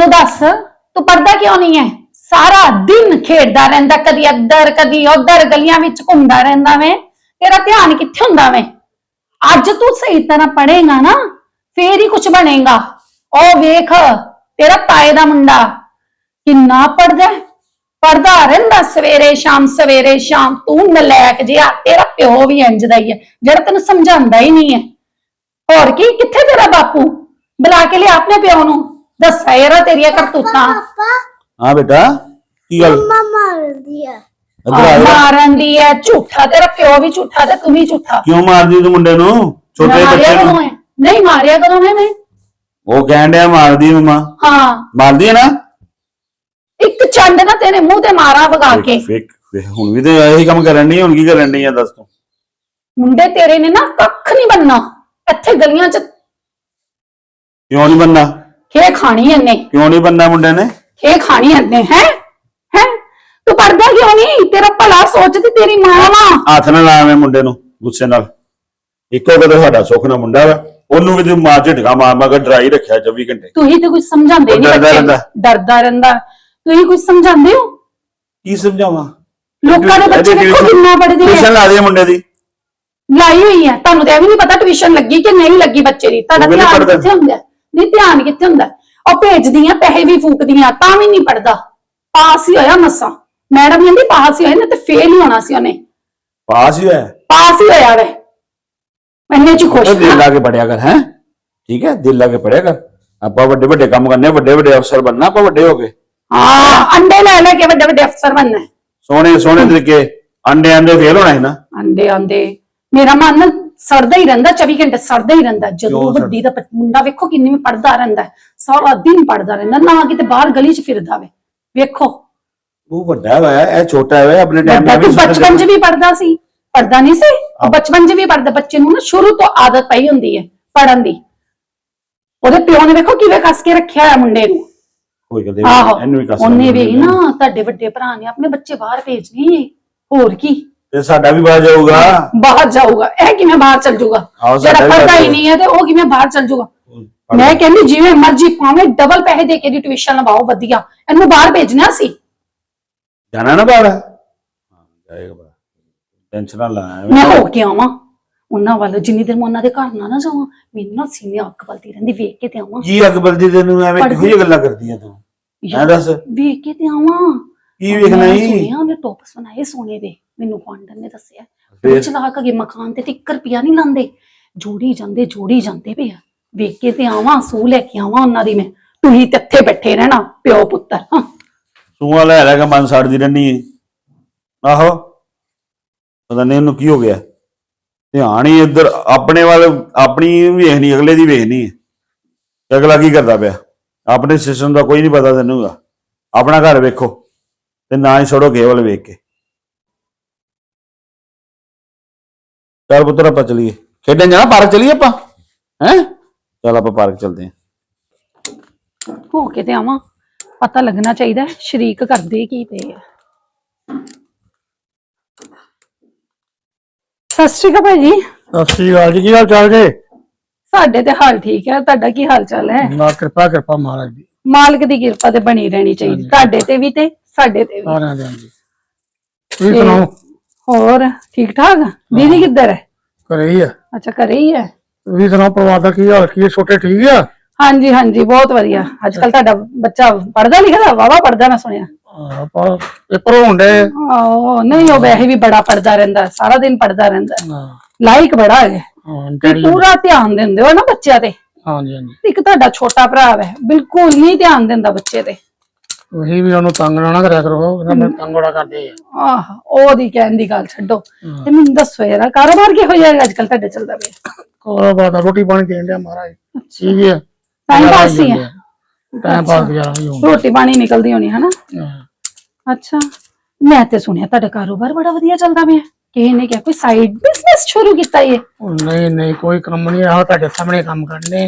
ਮੈਨੂੰ ਦੱਸ, ਤੂੰ ਪੜਦਾ ਕਿਉਂ ਨਹੀਂ ਹੈ ਸਾਰਾ ਦਿਨ ਖੇਡਦਾ ਰਹਿੰਦਾ, ਕਦੀ ਇੱਧਰ, ਕਦੀ ਉੱਧਰ, ਗਲੀਆਂ ਵਿੱਚ ਘੁੰਮਦਾ ਰਹਿੰਦਾ ਵੇਂ। ਤੇਰਾ ਧਿਆਨ ਕਿੱਥੇ ਹੁੰਦਾ ਵੇਂ? ਅੱਜ ਤੂੰ ਸਹੀ ਤਰ੍ਹਾਂ ਪੜ੍ਹੇਗਾ ਨਾ, ਫੇਰ ਹੀ ਕੁਝ ਬਣੇਗਾ। ਉਹ ਵੇਖ, ਤੇਰਾ ਤਾਏ ਦਾ ਮੁੰਡਾ ਕਿੰਨਾ ਪੜਦਾ ਪੜਦਾ ਰਹਿੰਦਾ ਸਵੇਰੇ ਸ਼ਾਮ ਸਵੇਰੇ ਸ਼ਾਮ। ਤੂੰ ਨਲਾਇਕ ਜਿਹਾ, ਤੇਰਾ ਪਿਓ ਵੀ ਇੰਜ ਦਾ ਹੀ ਹੈ ਜਿਹੜਾ ਤੈਨੂੰ ਸਮਝਾਉਂਦਾ ਹੀ ਨਹੀਂ ਹੈ ਹੋਰ ਕੀ, ਕਿੱਥੇ ਤੇਰਾ ਬਾਪੂ? ਬੁਲਾ ਕੇ ਲਿਆ ਆਪਣੇ ਪਿਓ ਨੂੰ। ਦੱਸਿਆ ਯਾਰਾ ਤੇਰੀਆਂ ਕਰਤੂਤਾਂ। ਪਾਪਾ ਹਾਂ ਬੇਟਾ ਕੀ ਗੱਲ? ਮੰਮਾ ਮਾਰਦੀ ਆ। ਇੱਧਰ ਆ ਜਾ। ਮਾਰਨ ਦੀ ਹੈ ਝੂਠਾ ਤੇਰਾ ਪਿਓ ਵੀ ਝੂਠਾ ਤੇ ਤੂੰ ਵੀ ਝੂਠਾ। ਕਿਉਂ ਮਾਰਦੀ ਤੂੰ ਮੁੰਡੇ ਨੂੰ? ਛੋਟੇ ਮਾਰਿਆ ਬੱਚੇ ਕਦੋਂ ਨੂੰ ਨਹੀਂ ਮਾਰਿਆ ਕਦੋਂ ਹੈ ਮੈਂ? ਉਹ ਕਹਿਣ ਡਿਆ ਮਾਰਦੀ ਮਮਾ। ਹਾਂ। ਮਾਰਦੀ ਹੈ ਨਾ? ਇੱਕ ਚੰਡ ਨਾ ਤੇਰੇ ਮੂੰਹ ਤੇ ਮਾਰਾ ਵਗਾ ਕੇ। ਵੇਖ ਵੇਖ, ਹੁਣ ਵੀ ਤੇ ਇਹੀ ਕੰਮ ਕਰਨ ਨਹੀਂ ਹੁਣ ਕੀ ਕਰਨ ਨਹੀਂ ਆ ਦੱਸ ਤੂੰ? ਮੁੰਡੇ ਤੇਰੇ ਨੇ ਨਾ ਕੱਖ ਨਹੀਂ ਬੰਨਾ ਇੱਥੇ ਗਲੀਆਂ 'ਚ ਕਿਉਂ ਨਹੀਂ ਬੰਨਾ ਖੇ ਖਾਣੀ ਇਹਨੇ। ਕਿਉਂ ਨਹੀਂ ਬੰਨਾ ਮੁੰਡੇ ਨੇ? ਖੇ ਖਾਣੀ ਇਹਨੇ ਹੈ? ਹੈ? ਤੂੰ ਪੜਦਾ ਕਿਉਂ ਨਹੀਂ? ਤੇਰਾ ਭਲਾ ਸੋਚਦੀ ਤੇਰੀ ਮਾਂ ਵਾ। ਹੱਥ ਨਾਲ ਲਾਵੇਂ ਮੁੰਡੇ ਨੂੰ ਗੁੱਸੇ ਨਾਲ। ਇੱਕੋ ਕਦੇ ਸਾਡਾ ਸੁੱਖ ਨਾ ਮੁੰਡਾ ਵਾ। ਉਹਨੂੰ ਵੀ ਤੇ ਮਾਰ ਝਟਕਾ ਮਾਰ ਮਾਰ ਕੇ ਡਰਾਈ ਰੱਖਿਆ 24 ਘੰਟੇ। ਤੂੰ ਹੀ ਤੇ ਕੁਝ ਸਮਝਾਉਂਦੇ ਉਹ ਨਹੀਂ ਡਰਦਾ ਬੱਚੇ। ਨੂੰ। ਰਹਿੰਦਾ। ਡਰਦਾ ਰਹਿੰਦਾ। ਤੂੰ ਹੀ ਕੁਝ ਸਮਝਾਉਂਦੇ ਹੋ? ਕੀ ਸਮਝਾਵਾਂ? ਲੋਕਾਂ ਦੇ ਬੱਚੇ ਇਹਦੀ ਦੇਖੋ tuition- ਕਿੰਨਾ ਟਿਊਸ਼ਨ ਆ ਲਾ ਦੇ ਮੁੰਡੇ ਦੀ। ਲਾਈ ਹੋਈ ਹੈ ਤੁਹਾਨੂੰ ਤਾਂ ਇਹ ਵੀ ਨਹੀਂ ਪਤਾ ਟਿਊਸ਼ਨ ਲੱਗੀ ਕਿ ਨਹੀਂ ਲੱਗੀ ਬੱਚੇ ਦੀ। ਤੁਹਾਡਾ ਉਹ ਵੀ ਨੀ ਧਿਆਨ ਪੜ੍ਹਦਾ। ਕਿੱਥੇ ਹੁੰਦਾ? ਹੈ? ਨਹੀਂ ਧਿਆਨ ਕਿੱਥੇ ਹੁੰਦਾ? ਉਹ ਭੇਜਦੀਆਂ ਪੈਸੇ ਵੀ ਫੂਕਦੀਆਂ ਤਾਂ ਵੀ ਨਹੀਂ ਪੜਦਾ ਪਾਸ ਹੀ ਹੋਇਆ ਮਸਾਂ। ਮੈਡਮ ਕਹਿੰਦੀ ਪਾਸ ਹੀ ਹੋਇਆ ਨਾ ਤੇ ਫੇਲ ਹੀ ਹੋਣਾ ਸੀ ਉਹਨੇ। ਪਾਸ ਹੀ ਹੋਇਆ? ਪਾਸ ਹੀ ਹੋਇਆ ਵੇ ਇੰਨੇ ਚ ਖੁਸ਼ ਉਹ ਦਿਲ। ਲਾ ਕੇ ਪੜਿਆ ਕਰ ਹੈ? ਠੀਕ ਹੈ ਦਿਲ ਲਾ ਕੇ ਪੜਿਆ ਕਰ। ਆਪਾਂ ਵੱਡੇ ਵੱਡੇ ਕੰਮ ਕਰਨੇ ਵੱਡੇ ਵੱਡੇ ਅਫਸਰ ਬਣਨਾ ਆਪਾਂ ਵੱਡੇ ਹੋ ਕੇ। ਹਾਂ ਅੰਡੇ ਲੈ ਲੈ ਕੇ ਵੱਡੇ ਵੱਡੇ ਅਫਸਰ ਬਣਨਾ। ਸੋਹਣੇ ਸੋਹਣੇ ਤਰੀਕੇ ਅੰਡੇ ਅੰਡੇ ਫੇਲ ਹੋਣਾ ਹੈ ਨਾ। ਆਂਦੇ ਆਂਦੇ। ਮੇਰਾ ਮਨ ਸੜਦਾ ਹੀ ਰਹਿੰਦਾ 24 ਘੰਟੇ ਸੜਦਾ ਹੀ ਰਹਿੰਦਾ। ਜਦੋਂ ਕਿਉਂ ਵੱਡੀ ਦਾ ਪ- ਮੁੰਡਾ ਵੇਖੋ ਕਿੰਨੀ ਪੜਦਾ ਰਹਿੰਦਾ ਹੈ। ਸਾਰਾ ਦਿਨ ਪੜਦਾ ਰਹਿੰਦਾ ਨਾ ਕਿਤੇ ਬਾਹਰ ਗਲੀ 'ਚ ਫਿਰਦਾ ਵੇ। ਵੇਖੋ। ਉਹ ਵੱਡਾ ਵਾ ਇਹ ਛੋਟਾ ਵਾ ਆਪਣੇ ਟਾਈਮ ਵੱਡਾ ਤੂੰ ਬਚਪਨ 'ਚ ਵੀ ਪੜਦਾ ਸੀ ਪੜਦਾ ਨਹੀਂ ਸੀ? ਉਹ ਬਚਪਨ 'ਚ ਵੀ ਪੜਦਾ ਬੱਚੇ ਨੂੰ ਨਾ ਸ਼ੁਰੂ ਤੋਂ ਆਦਤ ਪਈ ਹੁੰਦੀ ਹੈ ਪੜਨ ਦੀ। ਉਹਦੇ ਪਿਓ ਨੇ ਵੇਖੋ ਕਿਵੇਂ ਕੱਸ ਕੇ ਰੱਖਿਆ ਹੈ ਮੁੰਡੇ ਨੂੰ। ਕੋਈ ਗੱਲ ਆਹੋ। ਨਹੀਂ ਇਹਨੂੰ ਵੀ ਕੱਸ ਉਹਨੇ ਵੀ ਨਾ ਤੁਹਾਡੇ ਵੱਡੇ ਭਰਾ ਨੇ ਆਪਣੇ ਬੱਚੇ ਬਾਹਰ ਭੇਜਣੇ ਹੋਰ ਕੀ? ਤੇ ਸਾਡਾ ਵੀ ਬਾਜ ਜਾਊਗਾ। ਬਾਹਰ ਜਾਊਗਾ। ਇਹ ਕਿਵੇਂ ਬਾਹਰ ਚਲ ਜਾਊਗਾ? ਆਹੋ, ਜਿਹੜਾ ਵੀ ਪੜਦਾ ਬਾਹਰ ਹੀ ਨਹੀਂ ਹੈ ਤੇ ਉਹ ਕਿਵੇਂ ਬਾਹਰ ਚਲ ਜਾਊਗਾ? ਮੈਂ ਕਹਿੰਦੀ ਜਿਵੇਂ ਮਰਜ਼ੀ ਪਾਵੇਂ ਡਬਲ ਪੈਸੇ ਦੇ ਕੇ ਦੀ ਟਿਊਸ਼ਨ ਲਵਾਓ ਵਧੀਆ। ਇਹਨੂੰ ਬਾਹਰ ਭੇਜਣਾ ਸੀ। ਜਾਣਾ ਨਾ ਬਾਹਰ? ਹਾਂ ਜਾਏਗਾ ਬਾਹਰ। ਟੈਨਸ਼ਨ ਨਾ ਲੈ ਐਵੇਂ। ਮੈਂ ਹੋ ਕੇ ਆਵਾਂ। ਉਹਨਾਂ ਵੱਲ ਜਿੰਨੀ ਦੇਰ ਮੈਂ ਉਹਨਾਂ ਦੇ ਘਰ ਨਾ ਨਾ ਜਾਵਾਂ ਮੈਨੂੰ ਨਾ ਸੀਨੇ ਅੱਗ ਬਲਦੀ ਰਹਿੰਦੀ ਵੇਖ ਕੇ ਤੇ ਆਵਾਂ। ਕੀ ਅੱਗ ਬਲਦੀ ਤੈਨੂੰ? ਐਵੇਂ ਪੜ੍ਹਦੀ- ਕਿਹੋ ਜਿਹੀ ਗੱਲਾਂ ਕਰਦੀ ਆ ਤੂੰ ਐ ਦੱਸ। ਵੇਖ ਕੇ ਤੇ ਆਵਾਂ। ਕੀ ਵੇਖਣਾ ਮੈਂ ਸੁਣਿਆ ਉਹਨੇ ਟੋਪਸ ਬਣਾਏ ਸੋਨੇ ਦੇ। ਮੈਨੂੰ ਕੁਆਂਡਨ ਨੇ ਦੱਸਿਆ। ਫਿਰ? ਚਲਾ ਕੇ ਮਕਾਨ ਤੇ ਤੇ 1 ਰੁਪਿਆ ਨਹੀਂ ਲਾਂਦੇ। ਜੋੜੀ ਜਾਂਦੇ ਜੋੜੀ ਜਾਂਦੇ ਪਿਆ ਵੇਖ ਕੇ ਤੇ ਆਵਾਂ ਸੂ ਲੈ ਕੇ ਆਵਾਂ ਉਹਨਾਂ ਦੀ ਮੈਂ। ਤੁਸੀਂ ਤੇ ਇੱਥੇ ਬੈਠੇ ਰਹਿਣਾ ਪਿਓ ਪੁੱਤਰ। ਹਾਂ। ਸੂਆ ਲੈ ਲੈ ਕੇ ਮਨ ਸਾੜਦੀ ਰਹਿਣੀ ਆਹੋ। ਪਤਾ ਨਹੀਂ ਇਹਨੂੰ ਕੀ ਹੋ ਗਿਆ। ਧਿਆਨ ਹੀ ਇੱਧਰ ਆਪਣੇ ਵੱਲ ਆਪਣੀ ਵੇਖਣੀ ਅਗਲੇ ਦੀ ਵੇਖਣੀ ਹੈ ਤੇ ਅਗਲਾ ਕੀ ਕਰਦਾ ਪਿਆ? ਆਪਣੇ ਸਿਸਟਮ ਦਾ ਕੋਈ ਨਹੀਂ ਪਤਾ ਤੈਨੂੰਗਾ ਆਪਣਾ ਘਰ ਵੇਖੋ। ਤੇ ਨਾ ਹੀ ਛੋੜੋ ਕਿਸੇ ਵੱਲ ਵੇਖ ਕੇ। ਚੱਲ ਪੁੱਤਰ ਆਪਾਂ ਚਲੀਏ। ਖੇਡਣ ਜਾਣਾ? ਪਾਰਕ ਚਲੀਏ ਆਪਾਂ? ਹੈ? ਚੱਲ ਆਪਾਂ ਪਾਰਕ ਚੱਲਦੇ ਹਾਂ। ਹੋ ਕੇ ਤੇ ਆਵਾਂ। ਪਤਾ ਲੱਗਣਾ ਚਾਹੀਦਾ ਹੈ, ਸ਼ਰੀਕ ਕਰਦੇ ਕੀ ਪਏ ਆ। ਸਤਿ ਸ਼੍ਰੀ ਅਕਾਲ ਭਾਜੀ ਸਤਿ ਸ੍ਰੀ ਅਕਾਲ ਜੀ। ਕੀ ਹਾਲ ਚਾਲ ਜੇ? ਸਾਡੇ ਤੇ ਹਾਲ ਠੀਕ ਹੈ। ਤੁਹਾਡਾ ਕੀ ਹਾਲ ਚਾਲ ਹੈ? ਨਾ ਕਿਰਪਾ ਕਿਰਪਾ ਮਹਾਰਾਜ ਦੀ। ਮਾਲਕ ਦੀ ਕਿਰਪਾ ਤੇ ਬਣੀ ਰਹਿਣੀ ਚਾਹੀਦੀ। ਤੁਹਾਡੇ ਤੇ ਵੀ ਤੇ ਸਾਡੇ ਤੇ ਵੀ। ਸਾਰਿਆਂ ਦੇ ਜੀ ਤੁਸੀਂ ਤੇ ਸੁਣਾਓ? ਹੋਰ ਠੀਕ ਠਾਕ? ਦੀਦੀ ਕਿੱਧਰ ਹੈ? ਘਰੇ ਹੀ ਆ। ਅੱਛਾ ਘਰੇ ਹੀ ਹੈ? ਤੁਸੀਂ ਸੁਣਾਓ ਪਰਿਵਾਰ ਦਾ ਕੀ ਹਾਲ ਕੀ ਹੈ? ਛੋਟੇ ਠੀਕ ਆ? ਹਾਂਜੀ ਹਾਂਜੀ ਬਹੁਤ ਵਧੀਆ। ਅੱਜ ਕੱਲ ਤੁਹਾਡਾ ਬੱਚਾ ਪੜਦਾ ਲਿਖਦਾ ਵਾਵਾ ਪੜਦਾ ਮੈਂ ਸੁਣਿਆ। ਹਾਂ, ਆਪਾਂ ਪੇਪਰ ਹੋਣ ਡੇ ਆਹੋ ਨਹੀਂ ਉਹ ਵੈਸੇ ਵੀ ਬੜਾ ਪੜਦਾ ਰਹਿੰਦਾ ਸਾਰਾ ਦਿਨ ਪੜਦਾ ਰਹਿੰਦਾ। ਲਾਇਕ ਬੜਾ ਹੈ। ਹਾਂ ਤੇ ਪੂਰਾ ਧਿਆਨ ਦਿੰਦੇ ਹੋ ਨਾ ਬੱਚਿਆਂ ਤੇ। ਹਾਂਜੀ ਹਾਂਜੀ। ਇੱਕ ਤੁਹਾਡਾ ਛੋਟਾ ਭਰਾ ਹੈ ਬਿਲਕੁਲ ਨਹੀਂ ਧਿਆਨ ਦਿੰਦਾ ਬੱਚੇ ਤੇ। ਤੁਸੀਂ ਵੀ ਉਹਨੂੰ ਤੰਗ ਨਾ ਨਾ ਕਰਿਆ ਕਰੋ ਉਹਨਾਂ ਨੂੰ ਤੰਗ ਬੜਾ ਕਰਦੇ ਆ। ਆਹ ਉਹਦੀ ਕਹਿਣ ਦੀ ਗੱਲ ਛੱਡੋ। ਤੇ ਮੈਨੂੰ ਦੱਸੋ ਯਾਰ ਕਾਰੋਬਾਰ ਕਿਹੋ ਜਿਹਾ ਅੱਜ ਕੱਲ ਤੁਹਾਡੇ ਚੱਲਦਾ ਪਿਆ? ਕੋਲ ਬਾਤ ਰੋਟੀ ਪਾਣੀ ਦੇਣ ਡਿਆ ਮਹਾਰਾਜ। ਠੀਕ ਹੈ। ਟਾਈਮ ਪਾਸ ਹੀ ਹੈ ਟਾਈਮ ਪਾਸ ਗੁਜ਼ਾਰਾ ਹੀ ਹੁੰਦਾ ਰੋਟੀ ਪਾਣੀ ਨਿਕਲਦੀ ਹੋਣੀ ਹਨਾ। ਅੱਛਾ। ਮੈਂ ਤੇ ਸੁਣਿਆ ਤੁਹਾਡਾ ਕਾਰੋਬਾਰ ਬੜਾ ਵਧੀਆ ਚੱਲਦਾ ਪਿਆ। ਕਿਸੇ ਨੇ ਕਿਹਾ ਕੋਈ ਸਾਈਡ ਬਿਜ਼ਨਸ ਸ਼ੁਰੂ ਕੀਤਾ ਉਹ ਨਹੀਂ ਨਹੀਂ ਕੋਈ ਕੰਮ ਨਹੀਂ। ਆ ਤੁਹਾਡੇ ਸਾਹਮਣੇ ਕੰਮ ਕਰਨੇ।